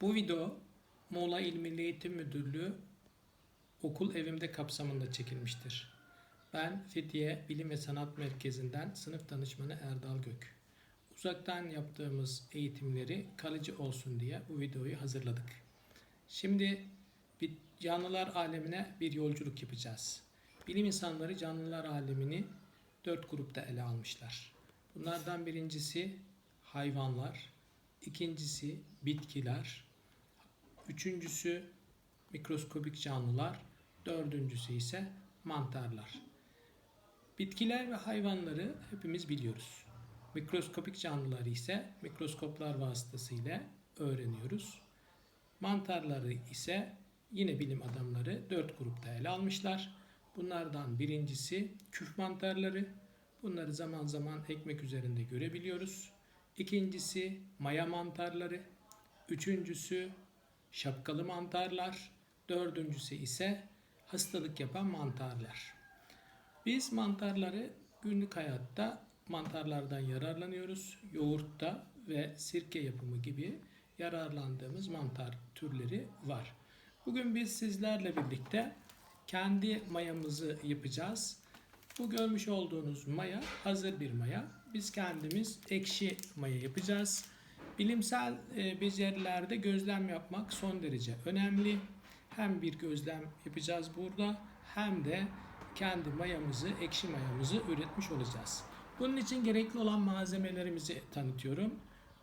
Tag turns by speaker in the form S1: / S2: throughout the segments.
S1: Bu video Muğla İl Milli Eğitim Müdürlüğü okul evimde kapsamında çekilmiştir. Ben Fethiye Bilim ve Sanat Merkezi'nden sınıf danışmanı Erdal Gök. Uzaktan yaptığımız eğitimleri kalıcı olsun diye bu videoyu hazırladık. Şimdi bir canlılar alemine bir yolculuk yapacağız. Bilim insanları canlılar alemini dört grupta ele almışlar. Bunlardan birincisi hayvanlar, ikincisi bitkiler, üçüncüsü mikroskobik canlılar, dördüncüsü ise mantarlar. Bitkiler ve hayvanları hepimiz biliyoruz. Mikroskopik canlıları ise mikroskoplar vasıtasıyla öğreniyoruz. Mantarları ise yine bilim adamları dört grupta ele almışlar. Bunlardan birincisi küf mantarları. Bunları zaman zaman ekmek üzerinde görebiliyoruz. İkincisi maya mantarları. Üçüncüsü şapkalı mantarlar. Dördüncüsü ise hastalık yapan mantarlar. Biz mantarları günlük hayatta mantarlardan yararlanıyoruz. Yoğurtta ve sirke yapımı gibi yararlandığımız mantar türleri var. Bugün biz sizlerle birlikte kendi mayamızı yapacağız. Bu görmüş olduğunuz maya hazır bir maya. Biz kendimiz ekşi maya yapacağız. Bilimsel e, becerilerde gözlem yapmak son derece önemli. Hem bir gözlem yapacağız burada hem de kendi mayamızı, ekşi mayamızı üretmiş olacağız. Bunun için gerekli olan malzemelerimizi tanıtıyorum.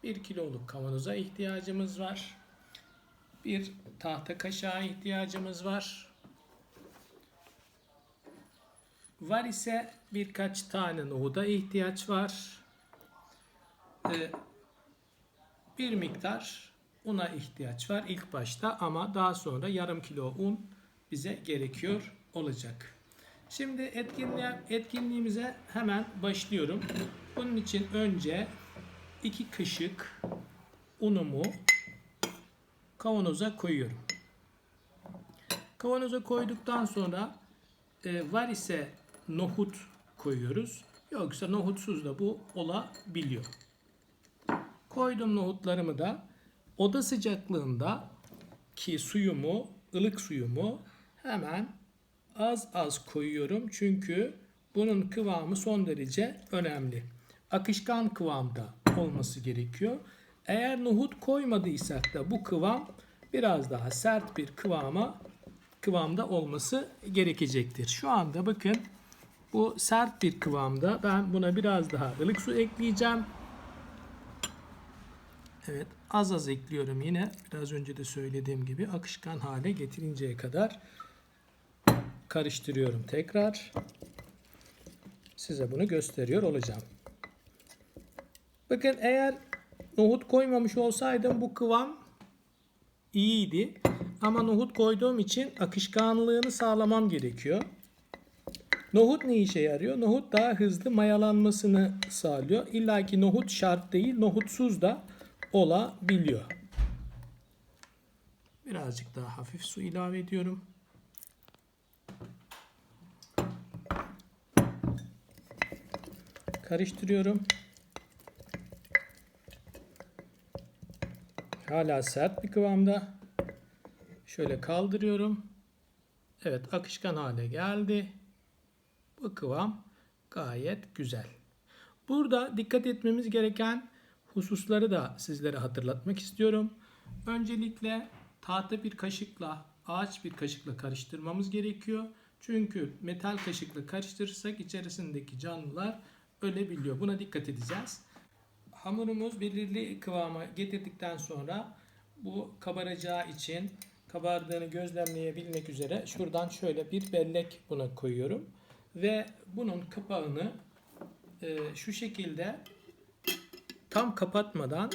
S1: 1 kiloluk kavanoza ihtiyacımız var. Bir tahta kaşığa ihtiyacımız var. Var ise birkaç tane nohuda ihtiyaç var. Ee, bir miktar una ihtiyaç var ilk başta ama daha sonra yarım kilo un bize gerekiyor olacak. Şimdi etkinliğe, etkinliğimize hemen başlıyorum. Bunun için önce iki kaşık unumu kavanoza koyuyorum. Kavanoza koyduktan sonra e, var ise nohut koyuyoruz. Yoksa nohutsuz da bu olabiliyor. Koydum nohutlarımı da oda sıcaklığında ki suyumu, ılık suyumu hemen az az koyuyorum. Çünkü bunun kıvamı son derece önemli. Akışkan kıvamda olması gerekiyor. Eğer nohut koymadıysak da bu kıvam biraz daha sert bir kıvama kıvamda olması gerekecektir. Şu anda bakın bu sert bir kıvamda. Ben buna biraz daha ılık su ekleyeceğim. Evet az az ekliyorum yine. Biraz önce de söylediğim gibi akışkan hale getirinceye kadar karıştırıyorum tekrar. Size bunu gösteriyor olacağım. Bakın eğer nohut koymamış olsaydım bu kıvam iyiydi. Ama nohut koyduğum için akışkanlığını sağlamam gerekiyor. Nohut ne işe yarıyor? Nohut daha hızlı mayalanmasını sağlıyor. İlla ki nohut şart değil, nohutsuz da olabiliyor. Birazcık daha hafif su ilave ediyorum. Karıştırıyorum. Hala sert bir kıvamda. Şöyle kaldırıyorum. Evet akışkan hale geldi. Bu kıvam gayet güzel. Burada dikkat etmemiz gereken hususları da sizlere hatırlatmak istiyorum. Öncelikle tahta bir kaşıkla, ağaç bir kaşıkla karıştırmamız gerekiyor. Çünkü metal kaşıkla karıştırırsak içerisindeki canlılar ölebiliyor. Buna dikkat edeceğiz. Hamurumuz belirli kıvama getirdikten sonra bu kabaracağı için kabardığını gözlemleyebilmek üzere şuradan şöyle bir bellek buna koyuyorum. Ve bunun kapağını e, şu şekilde tam kapatmadan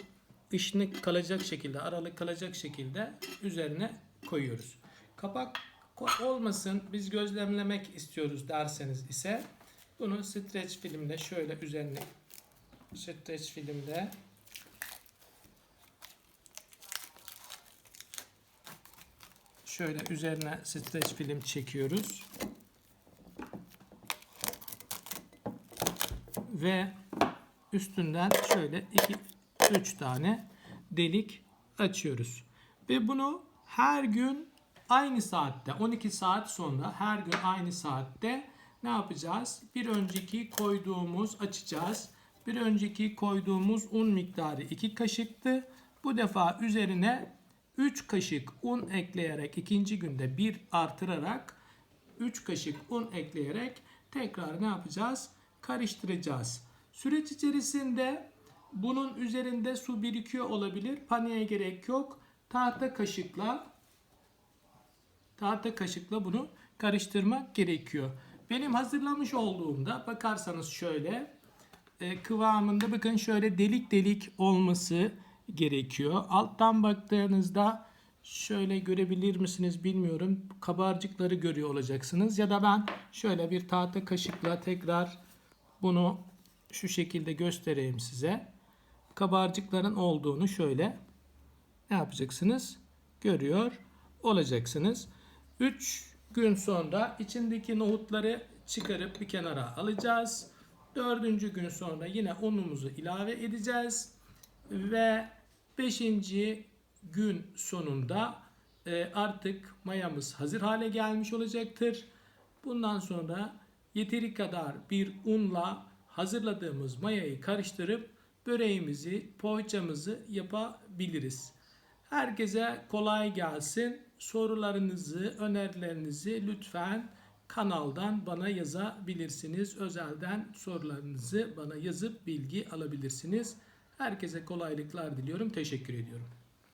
S1: ışını kalacak şekilde, aralık kalacak şekilde üzerine koyuyoruz. Kapak olmasın, biz gözlemlemek istiyoruz derseniz ise bunu streç filmle şöyle üzerine streç filmde şöyle üzerine streç film çekiyoruz. Ve üstünden şöyle 2 3 tane delik açıyoruz. Ve bunu her gün aynı saatte 12 saat sonra her gün aynı saatte ne yapacağız? Bir önceki koyduğumuz açacağız. Bir önceki koyduğumuz un miktarı 2 kaşıktı. Bu defa üzerine 3 kaşık un ekleyerek ikinci günde 1 artırarak 3 kaşık un ekleyerek tekrar ne yapacağız? Karıştıracağız. Süreç içerisinde bunun üzerinde su birikiyor olabilir. Paniğe gerek yok. Tahta kaşıkla tahta kaşıkla bunu karıştırmak gerekiyor. Benim hazırlamış olduğumda bakarsanız şöyle e, kıvamında bakın şöyle delik delik olması gerekiyor. Alttan baktığınızda şöyle görebilir misiniz bilmiyorum. Kabarcıkları görüyor olacaksınız. Ya da ben şöyle bir tahta kaşıkla tekrar bunu şu şekilde göstereyim size. Kabarcıkların olduğunu şöyle ne yapacaksınız? Görüyor olacaksınız. 3 gün sonra içindeki nohutları çıkarıp bir kenara alacağız. Dördüncü gün sonra yine unumuzu ilave edeceğiz. Ve beşinci gün sonunda e, artık mayamız hazır hale gelmiş olacaktır. Bundan sonra yeteri kadar bir unla hazırladığımız mayayı karıştırıp böreğimizi, poğaçamızı yapabiliriz. Herkese kolay gelsin. Sorularınızı, önerilerinizi lütfen kanaldan bana yazabilirsiniz. Özelden sorularınızı bana yazıp bilgi alabilirsiniz. Herkese kolaylıklar diliyorum. Teşekkür ediyorum.